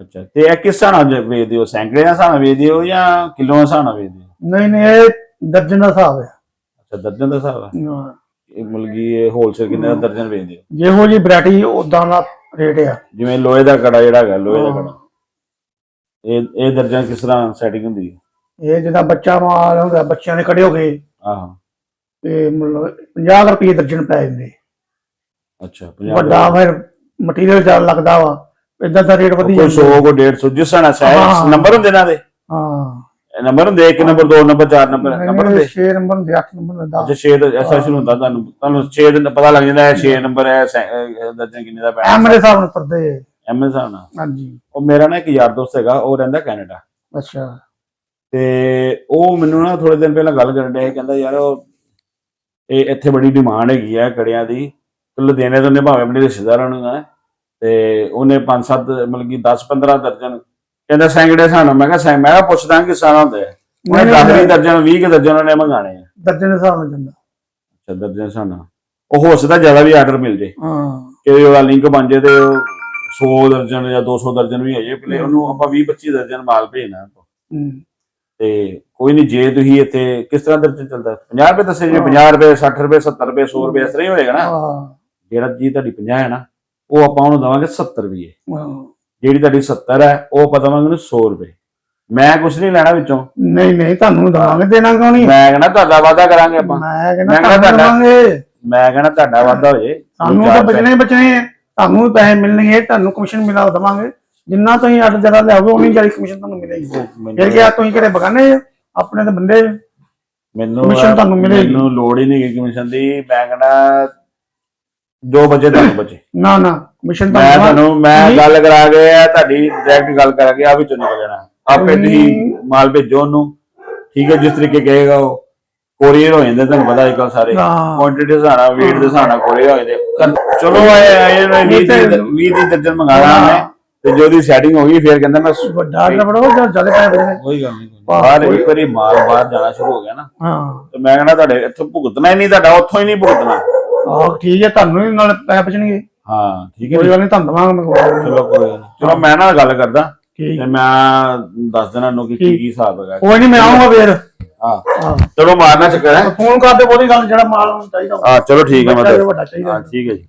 ਅੱਛਾ ਤੇ ਇਹ ਕਿਸ ਹਿਸਾਬ ਨਾਲ ਵੇਚਦੇ ਹੋ? ਸੈਂਕੜੇ ਦਾ ਹਿਸਾਬ ਨਾਲ ਵੇਚਦੇ ਹੋ ਜਾਂ ਕਿਲੋ ਦਾ ਹਿਸਾਬ ਨਾਲ ਵੇਚਦੇ ਹੋ? ਨਹੀਂ ਨਹੀਂ ਇਹ ਦਰਜਨ ਦਾ ਹਿਸਾਬ ਹੈ। ਅੱਛਾ ਦਰਜਨ ਦਾ ਹਿਸਾਬ ਹੈ। ਹਾਂ। ਇਹ ਮੁਲਗੀ ਇਹ ਹੋਲਸੇਲ ਕਿੰਨੇ ਦਾ ਦਰਜਨ ਵੇਚਦੇ ਹੋ? ਜਿਹੋ ਜੀ ਵੈਰਾਈਟੀ ਉਦਾਂ ਦਾ ਰੇਟ ਆ। ਜਿਵੇਂ ਲੋਹੇ ਦਾ ਕੜਾ ਜਿਹੜਾ ਹੈਗਾ ਲੋਹੇ ਦਾ। ਕੜਾ। ਇਹ ਇਹ ਦਰਜਨ ਕਿਸ ਤਰ੍ਹਾਂ ਸੈਟਿੰਗ ਹੁੰਦੀ ਹੈ? ਇਹ ਜਿੱਦਾਂ ਬੱਚਾ ਮਾਲ ਹੁੰਦਾ ਬੱਚਿਆਂ ਦੇ ਕੜੇ ਹੋ। ਗਏ ਆਹੋ ਤੇ ਮਤਲਬ 50 ਰੁਪਏ ਦਰਜਨ ਪੈ ਜਾਂਦੇ। ਅੱਛਾ 50 ਵੱਡਾ ਫਿਰ ਮਟੀਰੀਅਲ ਜ਼ਿਆਦਾ ਲੱਗਦਾ ਵਾ ਇਦਾਂ ਦਾ ਰੇਟ ਵਧੀ ਕੋਈ 100 ਜਾਂਦਾ ਕੋ 150 ਜਿਸ ਤਰ੍ਹਾਂ ਸਾਈਜ਼ ਹਾਂ। ਨੰਬਰ ਹੁੰਦੇ ਨਾ ਦੇ ਹਾਂ। ਨੰਬਰ ਹੁੰਦੇ 1 ਨੰਬਰ 2 ਨੰਬਰ 4 ਨੰਬਰ ਨੰਬਰ ਹੁੰਦੇ। 6 ਨੰਬਰ ਦੇ 8 ਨੰਬਰ ਦੇ 10 ਅੱਛਾ 6 ਦਾ ਐਸਾ ਸ਼ੁਰੂ ਹੁੰਦਾ ਤੁਹਾਨੂੰ ਤੁਹਾਨੂੰ 6 ਦਿਨ ਪਤਾ ਲੱਗ ਜਾਂਦਾ ਹੈ 6 ਨੰਬਰ ਹੈ ਦਰਜਨ ਕਿੰਨੇ ਦਾ ਐਮ ਪੈਣਾ ਦੇ ਹਿਸਾਬ ਨਾਲ ਪਰਦੇ ਐਮਐਸਆਨ ਹਾਂਜੀ। ਉਹ ਮੇਰਾ ਨਾ ਇੱਕ ਯਾਰ ਦੋਸਤ ਹੈਗਾ ਉਹ ਰਹਿੰਦਾ ਕੈਨੇਡਾ। ਅੱਛਾ। ਤੇ ਉਹ ਮੈਨੂੰ ਨਾ ਥੋੜੇ ਦਿਨ ਪਹਿਲਾਂ ਗੱਲ ਕਰਨ ਡਿਆ ਸੀ ਕਹਿੰਦਾ ਯਾਰ ਉਹ ਇਹ ਇੱਥੇ ਬੜੀ ਡਿਮਾਂਡ ਹੈਗੀ ਆ ਕੜਿਆਂ ਦੀ ਤੇ ਲੁਧਿਆਣੇ ਤੋਂ ਨੇ ਭਾਵੇਂ ਆਪਣੇ ਰਿਸ਼ਤੇਦਾਰਾਂ ਨੂੰ ਹੈ ਤੇ ਉਹਨੇ 5-7 ਮਤਲਬ ਕਿ 10-15 ਦਰਜਨ ਕਹਿੰਦਾ ਸੈਂਕੜੇ ਸਾਨੂੰ ਮੈਂ ਕਿਹਾ ਸੈਂ- ਮੈਂ ਕਿਹਾ ਪੁੱਛਦਾ ਕਿ ਸਾਰਾ ਹੁੰਦਾ ਹੈ? ਉਹਨੇ ਨਹੀਂ, 10 ਨਹੀਂ, ਦਰਜਨ 20 ਕੁ ਦਰਜਨ ਉਹਨੇ ਮੰਗਾਣੇ ਆ। ਦਰਜਨ ਹਿਸਾਬ ਨਾਲ ਜਾਂਦਾ ਅੱਛਾ ਦਰਜਨ ਸਾਨੂੰ ਉਹ ਹੋ ਸਕਦਾ ਜ਼ਿਆਦਾ ਵੀ ਆਰਡਰ ਮਿਲ ਜੇ। ਹਾਂ। ਕਿ ਉਹਦਾ ਲਿੰਕ ਬਣ ਜੇ ਤੇ 100 ਦਰਜਨ ਜਾਂ 200 ਦਰਜਨ ਵੀ ਹੋ ਜੇ ਪਹਿਲੇ ਉਹਨੂੰ ਆਪਾਂ 20-25 ਦਰਜਨ ਮਾਲ ਭੇਜਣਾ। ਹੂੰ। ਤੇ ਕੋਈ ਨਹੀਂ ਜੇ ਤੁਸੀਂ ਇੱਥੇ ਕਿਸ ਤਰ੍ਹਾਂ ਦਰਜਨ ਚੱਲਦਾ? 50 ਰੁਪਏ ਦੱਸੇ ਜੀ 50 ਰੁਪਏ 60 ਰੁਪਏ 70 ਰੁਪਏ 100 ਰੁਪਏ ਇਸ ਤਰ੍ਹਾਂ ਹੀ ਹੋਏਗਾ ਨਾ। ਹਾਂ। ਜਿਹੜਾ ਜੀ ਤੁਹਾਡੀ 50 ਹੈ ਨਾ ਉਹ ਆਪਾਂ ਉਹਨੂੰ ਦਵਾਂਗੇ 70 ਰੁਪਏ। ਹਾਂ। ਜਿਹੜੀ ਤੁਹਾਡੀ 70 ਹੈ ਉਹ ਆਪਾਂ ਦਵਾਂਗੇ ਉਹਨੂੰ 100 ਰੁਪਏ। ਮੈਂ ਕੁਝ ਨਹੀਂ ਲੈਣਾ ਵਿੱਚੋਂ। ਨਹੀਂ ਨਹੀਂ ਤੁਹਾਨੂੰ ਦਵਾਂਗੇ ਦੇਣਾ ਕਿਉਂ ਨਹੀਂ? ਮੈਂ ਕਹਿੰਦਾ ਤੁਹਾਡਾ ਵਾਅਦਾ ਕਰਾਂਗੇ ਆਪਾਂ। ਮੈਂ ਕਹਿੰਦਾ ਤੁਹਾਡਾ- ਦਵਾਂਗੇ। ਮੈਂ ਕਹਿੰਦਾ ਤੁਹਾਡਾ ਵਾਅਦਾ ਹੋ ਜੇ ਸਾਨੂੰ ਤਾਂ ਬਚਣੇ ਬਚਣੇ ਆ। ਤੁਹਾਨੂੰ ਪੈਸੇ ਮਿਲਣਗੇ ਤੁਹਾਨੂੰ ਕਮਿਸ਼ਨ ਮਿਲਾ ਦਵਾਂਗੇ। ਜਿੰਨਾ ਤੁਸੀਂ ਅੱਡ ਜਰਾ ਲਿਆਓਗੇ ਉਨੀ ਜ਼ਿਆਦਾ ਕਮਿਸ਼ਨ ਤੁਹਾਨੂੰ ਮਿਲੇਗੀ। ਫਿਰ ਕੀ ਆ ਤੁਸੀਂ ਕਿਹੜੇ ਬਗਾਨੇ ਆ? ਆਪਣੇ ਤਾਂ ਬੰਦੇ ਮੈਨੂੰ commission ਤੁਹਾਨੂੰ ਮਿਲੇਗੀ। ਮੈਨੂੰ ਲੋੜ ਹੀ ਨਹੀਂ ਕਮਿਸ਼ਨ ਦੀ। ਮੈਂ ਕਹਿੰਦਾ ਜੋ ਬਚੇ ਤੁਹਾਨੂੰ ਬਚੇ ਨਾ ਨਾ ਕਮਿਸ਼ਨ ਮੈਂ ਤੁਹਾਨੂੰ ਮੈਂ ਨਹੀਂ। ਗੱਲ ਕਰਾ ਕੇ ਆ ਤੁਹਾਡੀ ਡਾਇਰੈਕਟ ਗੱਲ ਕਰਾ ਕੇ ਆ ਵਿੱਚੋਂ ਨਿਕਲ ਜਾਣਾ ਆਪੇ ਤੁਸੀਂ ਮਾਲ ਭੇਜੋ ਉਹਨੂੰ। ਠੀਕ ਹੈ ਜਿਸ ਤਰੀਕੇ ਕਹੇਗਾ ਉਹ। ਕੋਰੀਅਰ ਹੋ ਜਾਂਦੇ ਤੁਹਾਨੂੰ ਪਤਾ ਅੱਜਕੱਲ ਸਾਰੇ। ਹਾਂ। ਕੁਆਂਟੀਟੀ ਦੇ ਹਿਸਾਬ ਨਾਲ weight ਦੇ ਹਿਸਾਬ ਨਾਲ ਕੋਰੀਅਰ ਹੋ ਜਾਂਦੇ। ਚਲੋ ਇਹ ਇਹ 20 ਦੀ 20 ਦੀ ਦਰਜਨ ਮੰਗਾਣਾ ਮੈਂ ਤੇ ਜੋ ਦੀ ਸੈਟਿੰਗ ਹੋ ਗਈ ਫਿਰ ਕਹਿੰਦਾ ਮੈਂ ਵੱਡਾ ਆਰਡਰ ਬੜੋ ਜਾਂ ਜ਼ਿਆਦਾ ਪੈਸੇ ਬਚਣੇ ਕੋਈ ਗੱਲ ਨਹੀਂ ਬਾਹਰ ਇੱਕ ਵਾਰੀ ਮਾਲ ਬਾਹਰ ਜਾਣਾ ਸ਼ੁਰੂ ਹੋ ਗਿਆ ਨਾ। ਹਾਂ। ਤੇ ਮੈਂ ਕਹਿੰਦਾ ਤੁਹਾਡੇ ਇੱਥੋਂ ਭੁਗਤਣਾ ਹੀ ਨਹੀਂ ਤੁਹਾਡਾ ਉੱਥੋਂ ਹੀ ਨਹੀਂ ਭੁਗਤਣਾ। ਆਹ ਠੀਕ ਹੈ ਤੁਹਾਨੂੰ ਵੀ ਨਾਲ ਪੈਸੇ ਬਚਣਗੇ। ਹਾਂ ਠੀਕ ਹੈ ਕੋਈ? ਗੱਲ ਨਹੀਂ ਤੁਹਾਨੂੰ ਦਵਾਂਗਾ ਮੈਂ ਕੋਈ ਗੱਲ ਨੀ। ਚਲੋ ਕੋਈ ਗੱਲ ਨੀ। ਚਲੋ ਮੈਂ ਨਾਲ ਗੱਲ ਕਰਦਾ ਠੀਕ। ਤੇ ਮੈਂ ਦੱਸ ਦੇਣਾ ਨੂੰ ਕਿ ਕੀ ਕੀ ਹਿਸਾਬ ਹੈਗਾ। ਕੋਈ ਨਹੀਂ ਮੈਂ ਆਉਂਗਾ ਫੇਰ। ਹਾਂ। ਹਾਂ। ਚਲੋ ਮਾਰਨਾ ਚੱਕਰ ਹੈ। ਫੋਨ ਕਰਦੇ ਬਹੁਤੀ ਗੱਲ ਜਿਹੜਾ ਮਾਲ ਨੂੰ ਚਾਹੀਦਾ। ਹਾਂ ਚਲੋ ਠੀਕ ਹੈ ਵੱਡਾ ਚਾਹੀਦਾ। ਹਾਂ ਠੀਕ ਹੈ ਜੀ।